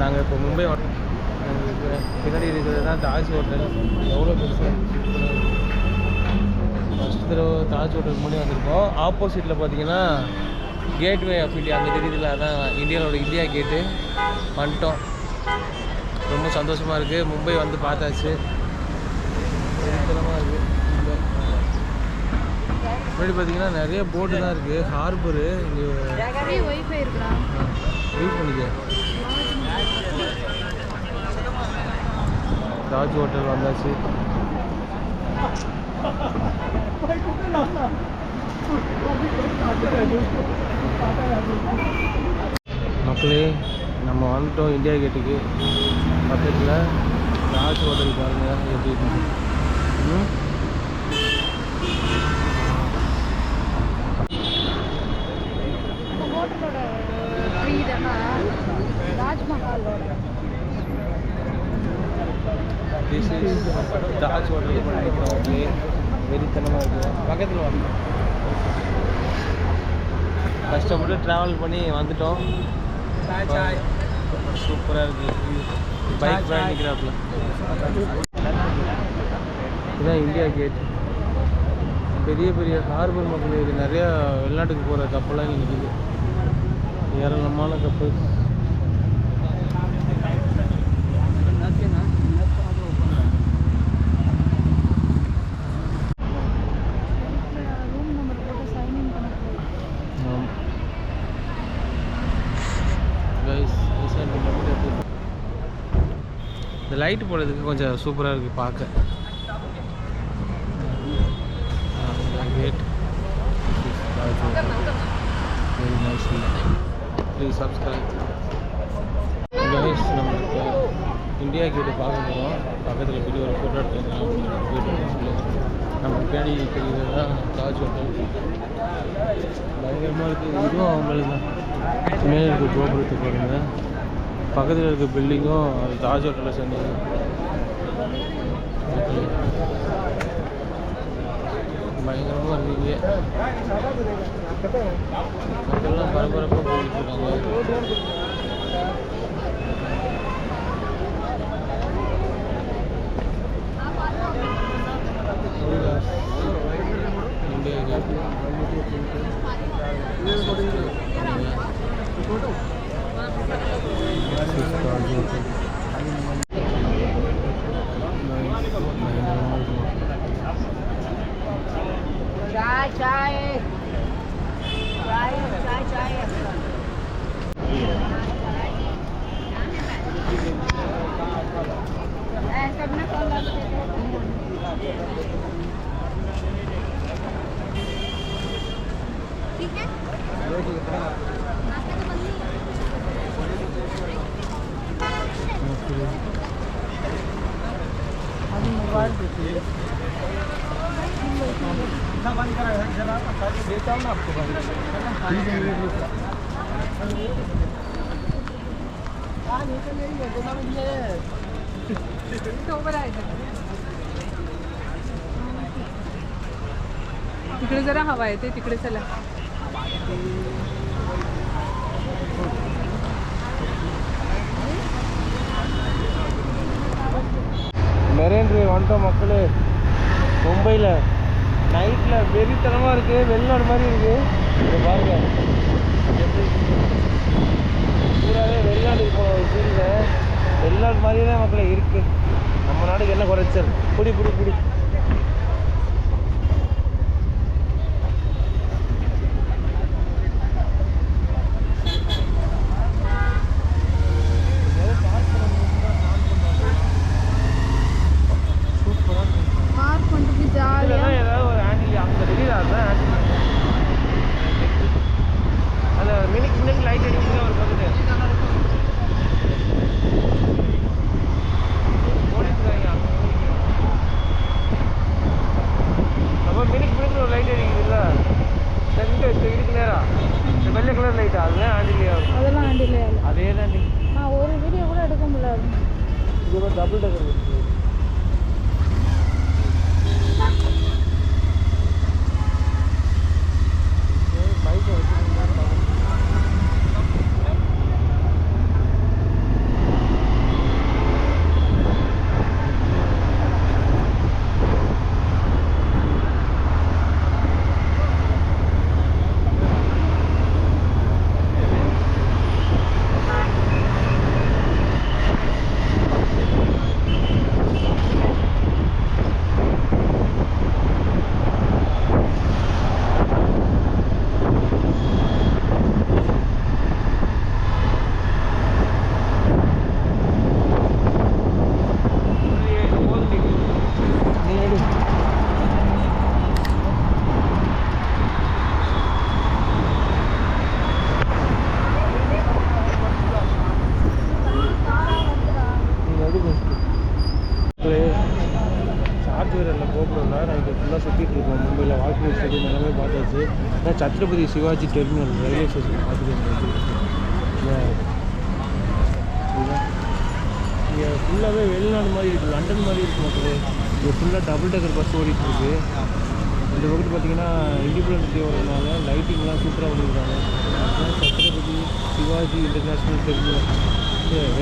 நாங்கள் இப்போ மும்பை எங்களுக்கு பின்னாடி இருக்கிறது தான் தாஜ் ஹோட்டல். எவ்வளோ பெருசாக ஃபஸ்ட் தடவை தாஜ் ஹோட்டல் முன்னாடி வந்திருக்கோம். ஆப்போசிட்டில் பார்த்தீங்கன்னா கேட்வே ஆஃப் இந்தியா அங்கே தெரியுதுல அதான் இந்தியாவோட இந்தியா கேட்டு வந்துட்டோம். ரொம்ப சந்தோஷமாக இருக்குது மும்பை வந்து பார்த்தாச்சு. வெறித்தனமாக இருக்குது முன்னாடி பார்த்தீங்கன்னா நிறைய போட்டு தான் இருக்குது ஹார்பரு இங்கே யூஸ் பண்ணிக்க. தாஜ் ஹோட்டல் வந்தாச்சு. மக்களே நம்ம வந்துட்டோம் இந்தியா கேட்டுக்கு பக்கத்தில் தாஜ் ஹோட்டல் பாருங்க எப்படி இருக்கு ம்? இந்த ஹோட்டலோட ஃப்ரீ தானே ராஜ்மஹாலோட திஸ் இஸ் தாஜ் ஹோட்டல் நினைக்கிறோம் ஓகே வெறித்தனமாக இருக்குது பக்கத்தில் வாங்க. கஷ்டப்பட்டு ட்ராவல் பண்ணி வந்துட்டோம். சூப்பராக இருக்குது பைக் நிற்கிறாப்புல இதுதான் இந்தியா கேட் பெரிய பெரிய ஹார்பர் மக்கள் இது நிறையா வெளிநாட்டுக்கு போகிற கப்பல்லாம் இங்கே நிற்கிது ஏராளமான கப்பல் ரூம் நம்பர் போட்டு சைன் இன் பண்ண போகிறோம் கைஸ் இந்த லைட் போடுறதுக்கு கொஞ்சம் சூப்பராக இருக்குது பார்க்க. Gate very nice please subscribe guys நம்ம இப்போ இந்தியா கேட்டு பார்க்க போகிறோம் பக்கத்தில் போய்ட்டு ஒரு ஃபோட்டோ எடுத்துக்கலாம் போயிட்டு நம்ம பின்னாடி தெரியுது? தான் தாஜ் ஹோட்டல் பயங்கரமாக இருக்குது இதுவும் அவங்களுக்கு தான் மேலே இருக்க கோபுரத்துக்கு பாருங்க. பக்கத்தில் இருக்க பில்டிங்கும் அது தாஜ் ஹோட்டலில் சேர்ந்தது பயங்கரமாக இருக்கீங்க மக்கள்லாம் பரபரப்பாக போயிட்டு இருக்காங்க. Thank you. Chai, chai. Chai, chai, chai. Eh, सबने कॉल ठीक है नाश्ता तो बंद नहीं है। तिकडे जरा हवा आहे ते तिकडे चला மெரைன் டிரைவ் வந்துட்டோம் மக்களே மும்பையில் நைட்டில் வெறித்தனமாக இருக்குது வெளிநாடு மாதிரி இருக்குது இதை பாருங்க. பூராவே வெளிநாட்டுக்கு போன ஒரு சீனில் வெளிநாடு மாதிரியே தான் மக்களே இருக்குது நம்ம நாட்டுக்கு என்ன குறைச்சல்? பிடி பிடி பிடி. இது ஒரு டபுள் டக்கர் இருக்கு பைக்கை வச்சுருந்தா சுற்றிட்டு இருக்கோம். மும்பையில் வால்கே ஸ்டேடியம் எல்லாமே பார்த்தாச்சு. நான் Chhatrapati Shivaji terminal railway station பார்த்துட்டு இங்கே ஃபுல்லாகவே வெளிநாடு மாதிரி இருக்குது லண்டன் மாதிரி இருக்கு மக்களே. இங்கே ஃபுல்லாக டபுள் டெக்கர் பஸ் ஓடிட்டு இருக்கு. இந்த பக்கத்து பார்த்தீங்கன்னா இண்டிபெண்டன்ஸ் டே வரதுனால லைட்டிங்லாம் சூப்பராக பண்ணியிருக்காங்க சத்ரபதி சிவாஜி இன்டர்நேஷ்னல் டெர்மினல் ரயில்